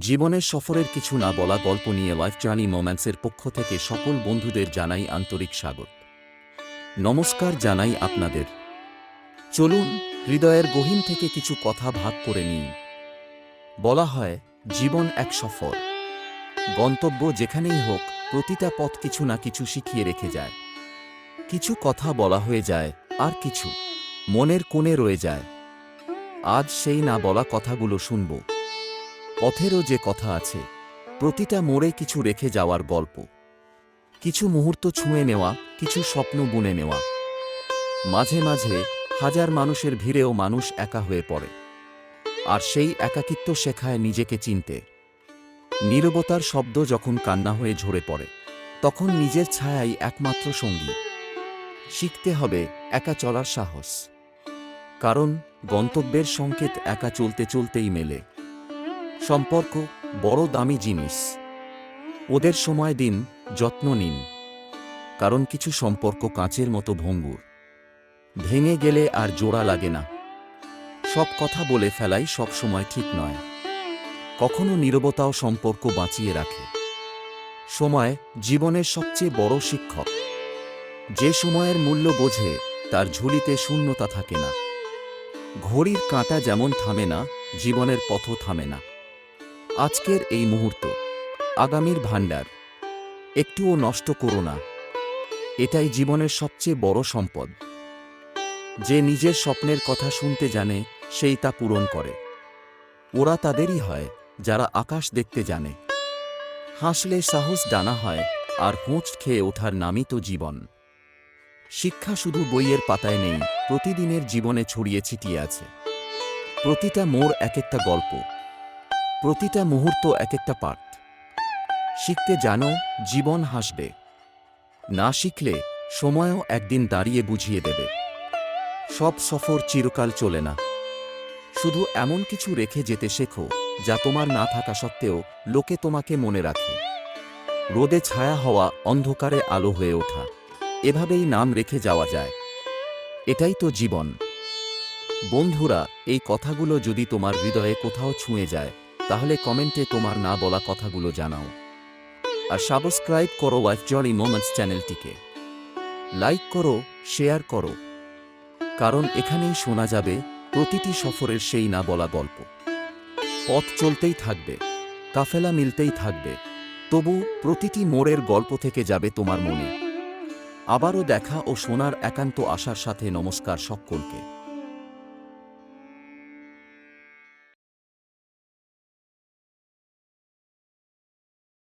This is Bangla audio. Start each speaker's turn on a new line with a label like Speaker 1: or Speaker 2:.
Speaker 1: জীবনের সফরের কিছু না বলা গল্প নিয়ে লাইফ জার্নি মোম্যান্সের পক্ষ থেকে সকল বন্ধুদের জানাই আন্তরিক স্বাগত। নমস্কার জানাই আপনাদের। চলুন, হৃদয়ের গহীন থেকে কিছু কথা ভাগ করে নিই। বলা হয়, জীবন এক সফর। গন্তব্য যেখানেই হোক, প্রতিটা পথ কিছু না কিছু শিখিয়ে রেখে যায়। কিছু কথা বলা হয়ে যায়, আর কিছু মনের কোণে রয়ে যায়। আজ সেই না বলা কথাগুলো শুনব। পথেরও যে কথা আছে, প্রতিটা মোড়ে কিছু রেখে যাওয়ার গল্প। কিছু মুহূর্ত ছুঁয়ে নেওয়া, কিছু স্বপ্ন বুনে নেওয়া। মাঝে মাঝে হাজার মানুষের ভিড়েও মানুষ একা হয়ে পড়ে। আর সেই একাকিত্ব শেখায় নিজেকে চিনতে। নীরবতার শব্দ যখন কান্না হয়ে ঝরে পড়ে, তখন নিজের ছায়াই একমাত্র সঙ্গী। শিখতে হবে একা চলার সাহস। কারণ গন্তব্যের সংকেত একা চলতে চলতেই মেলে। সম্পর্ক বড় দামি জিনিস। ওদের সময় দিন যত্ন নিন, কারণ কিছু সম্পর্ক কাঁচের মতো ভঙ্গুর। ভেঙে গেলে আর জোড়া লাগে না। সব কথা বলে ফেলাই সব সময় ঠিক নয়। কখনো নীরবতাও সম্পর্ক বাঁচিয়ে রাখে। সময় জীবনের সবচেয়ে বড় শিক্ষক। যে সময়ের মূল্য বোঝে, তার ঝুলিতে শূন্যতা থাকে না। ঘড়ির কাঁটা যেমন থামে না, জীবনের পথও থামে না। আজকের এই মুহূর্ত, আগামীর ভাণ্ডার, একটুও নষ্ট করো না। এটাই জীবনের সবচেয়ে বড় সম্পদ। যে নিজের স্বপ্নের কথা শুনতে জানে, সেই তা পূরণ করে। ওরা তাদেরই হয়, যারা আকাশ দেখতে জানে। হাসলে সাহস ডানা হয়, আর হোঁচ খেয়ে ওঠার নামই তো জীবন। শিক্ষা শুধু বইয়ের পাতায় নেই, প্রতিদিনের জীবনে ছড়িয়ে ছিটিয়ে আছে। প্রতিটা মোড় এক একটা গল্প। প্রতিটা মুহূর্ত এক একটা পাঠ। শিখতে জানো, জীবন হাসবে। না শিখলে সময়ও একদিন দাঁড়িয়ে বুঝিয়ে দেবে। সব সফর চিরকাল চলে না। শুধু এমন কিছু রেখে যেতে শেখো, যা তোমার না থাকা সত্ত্বেও লোকে তোমাকে মনে রাখে। রোদে ছায়া হওয়া অন্ধকারে আলো হয়ে ওঠা। এভাবেই নাম রেখে যাওয়া যায়। এটাই তো জীবন। বন্ধুরা, এই কথাগুলো যদি তোমার হৃদয়ে কোথাও ছুঁয়ে যায় তাহলে কমেন্টে তোমার না বলা কথাগুলো জানাও। আর সাবস্ক্রাইব করো ওয়াইফ জলি মোমেন্টস চ্যানেলটিকে। লাইক করো, শেয়ার করো। কারণ এখানেই শোনা যাবে প্রতিটি সফরের সেই না বলা গল্প। পথ চলতেই থাকবে, কাফেলা মিলতেই থাকবে, তবু প্রতিটি মোড়ের গল্প থেকে যাবে তোমার মনে। আবারও দেখা ও শোনার একান্ত আশার সাথে নমস্কার সকলকে।